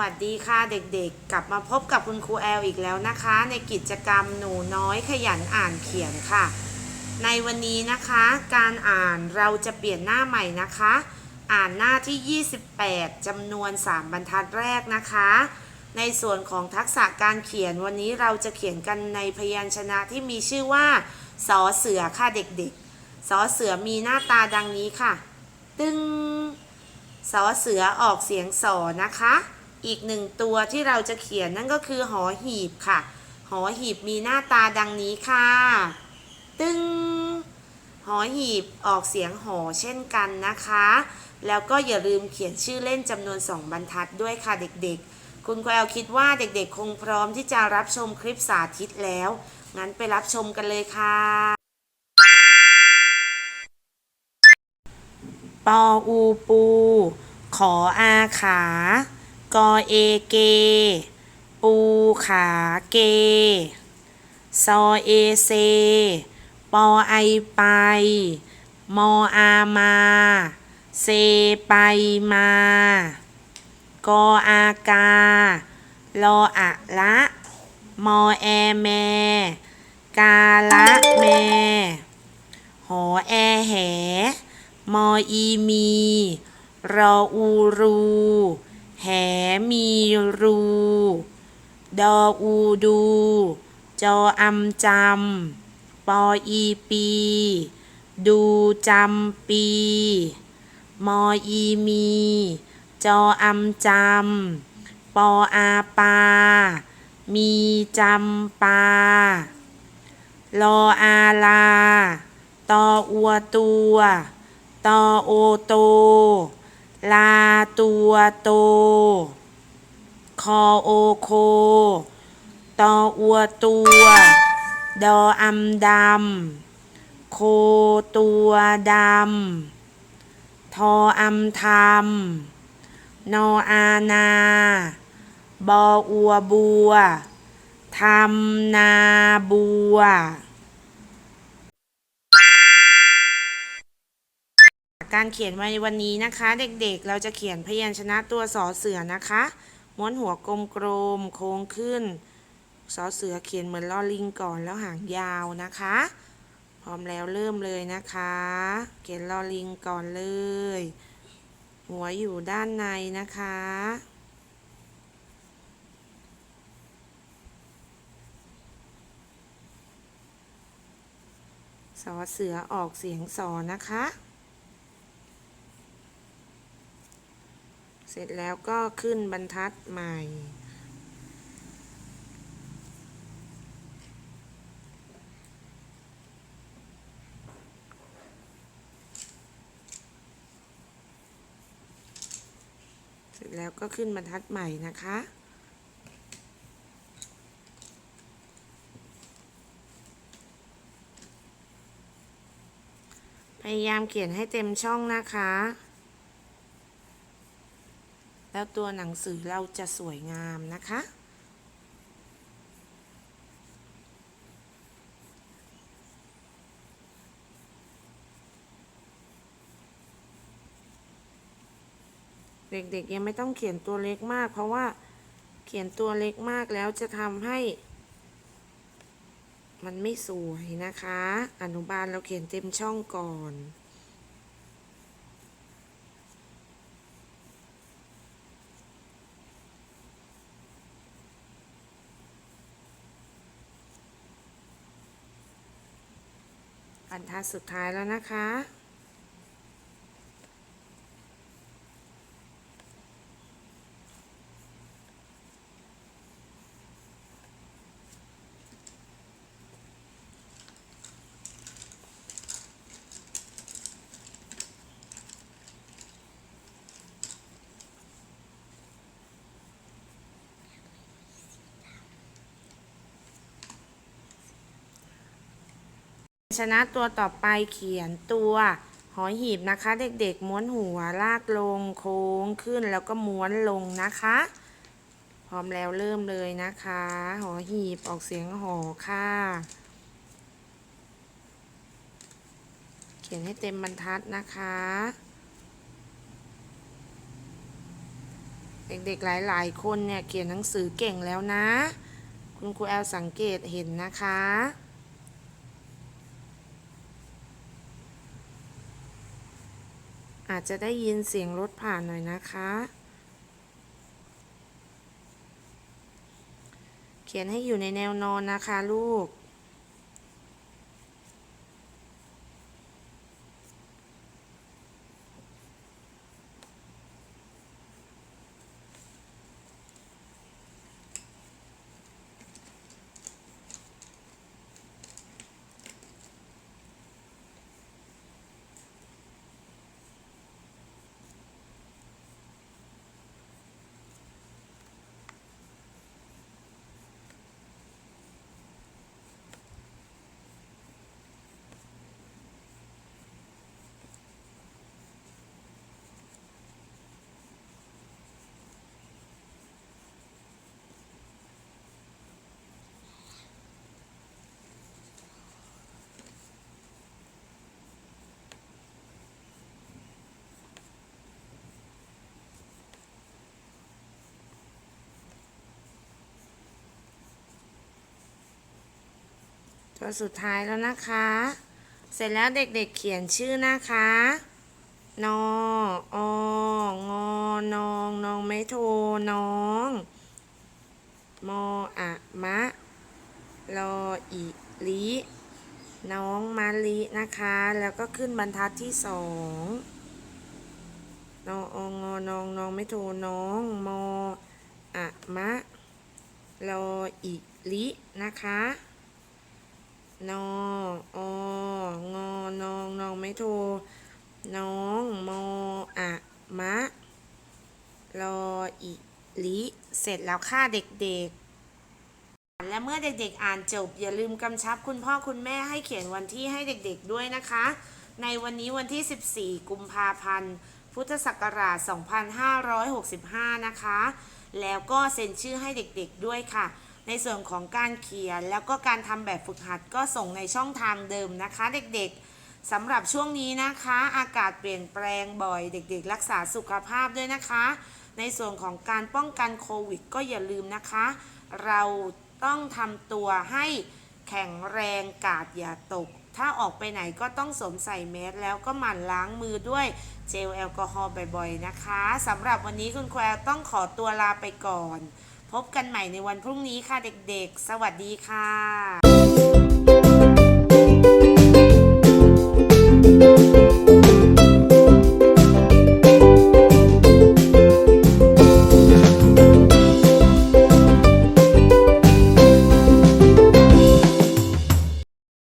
วัสดีค่ะเด็กๆ กลับมาพบกับคุณครูแอลอีกแล้วนะคะ ในกิจกรรมหนูน้อยขยันอ่านเขียนค่ะ ในวันนี้นะคะ การอ่านเราจะเปลี่ยนหน้าใหม่นะคะ อ่านหน้าที่ 28จำนวน 3 บรรทัดแรกนะคะ ในส่วนของทักษะการเขียนวันนี้เราจะเขียนกันในพยัญชนะที่มีชื่อว่าสอเสือค่ะเด็กๆสอเสือมีหน้าตาดังนี้ค่ะ ตึ้งสอเสือออกเสียงสอนะคะ อีกหนึ่งตัวที่เราจะเขียนนั่นก็คือหอหีบค่ะ หอหีบมีหน้าตาดังนี้ค่ะ ตึงหอหีบออกเสียงหอเช่นกันนะคะ แล้วก็อย่าลืมเขียนชื่อเล่นจำนวน 2 บรรทัดด้วยค่ะเด็กๆ คุณแคววคิดว่าเด็กๆ คงพร้อมที่จะรับชมคลิปสาธิตแล้ว งั้นไปรับชมกันเลยค่ะ ปออูปู ขออาขา กอเอเก ปูขาเก ซอเอเซ ปอไอไป มออามา เซไปมากออากา ลออะละ มอแอแม กาละแม หอแอแห มออีมี รออูรู มีรู ดออูดู จออำจำ ปออีปี ดูจำปี มออีมี จออำจำ ปออาปา มีจำปา ลออาลา ตออัวตัว ตอโอโต ลาตัวโต คอโอโค ตออัวตัว ดออำดำ โคตัวดำ ทออำทำนออานา บออัวบัวทำนาบัว การเขียนในวันนี้นะคะ เด็กๆ เราจะเขียนพยัญชนะตัวสอเสือนะคะ ม้วนหัวกลมๆโค้งขึ้นสอเสือเขียนเหมือนลอลิงก่อนแล้วหางยาวนะคะ พร้อมแล้วเริ่มเลยนะคะ เขียนลอลิงก่อนเลย หัวอยู่ด้านในนะคะสอเสือออกเสียงสอนะคะ สร็จแล้วก็ขึ้นบรรทัดใหม่ เสร็จแล้วก็ขึ้นบรรทัดใหม่นะคะพยายามเขียนให้เต็มช่องนะคะ แล้วตัวหนังสือเราจะสวยงามนะคะ เด็กๆยังไม่ต้องเขียนตัวเล็กมาก เพราะว่าเขียนตัวเล็กมากแล้วจะทำให้มันไม่สวยนะคะ อนุบาลเราเขียนเต็มช่องก่อน รรทัดสุดท้ายแล้วนะคะ ชนะตัวต่อไปเขียนตัวหอหีบนะคะ เด็กๆม้วนหัวลากลงโค้งขึ้นแล้วก็ม้วนลงนะคะ พร้อมแล้วเริ่มเลยนะคะ หอหีบออกเสียงหอค่ะ เขียนให้เต็มบรรทัดนะคะ เด็กๆหลายๆคนเนี่ยเขียนหนังสือเก่งแล้วนะ คุณครูแอลสังเกตเห็นนะคะ อาจจะได้ยินเสียงรถผ่านหน่อยนะคะ เขียนให้อยู่ในแนวนอนนะคะลูก ตัวสุดท้ายแล้วนะคะ เสร็จแล้วเด็กๆเขียนชื่อนะคะนอองอนองนองไม่โทน้อง มออะมะรออีลิน้องมาลินะคะ แล้วก็ขึ้นบรรทัดที่สองนอองอนองนองไม่โทน้อง มออะมะรออีลินะคะ นอองอนองนองไม่โทรน้องมออะมะรออิลิเสร็จแล้วค่ะเด็กๆ และเมื่อเด็กๆ อ่านจบ อย่าลืมกำชับคุณพ่อคุณแม่ให้เขียนวันที่ให้เด็กๆด้วยนะคะ ในวันนี้วันที่ 14 กุมภาพันธ์ พุทธศักราช 2565 นะคะ แล้วก็เซ็นชื่อให้เด็กๆด้วยค่ะ ในส่วนของการเขียนแล้วก็การทำแบบฝึกหัดก็ส่งในช่องทางเดิมนะคะ เด็กๆสำหรับช่วงนี้นะคะ อากาศเปลี่ยนแปลงบ่อย เด็ก ๆ รักษาสุขภาพด้วยนะคะ ในส่วนของการป้องกันโควิด ก็อย่าลืมนะคะ เราต้องทำตัวให้แข็งแรงกาดอย่าตก ถ้าออกไปไหนก็ต้องสวมใส่แมสแล้วก็หมั่นล้างมือด้วยเจลแอลกอฮอล์บ่อยๆนะคะสำหรับวันนี้คุณแควต้องขอตัวลาไปก่อน พบกันใหม่ในวันพรุ่งนี้ค่ะเด็กๆ สวัสดีค่ะ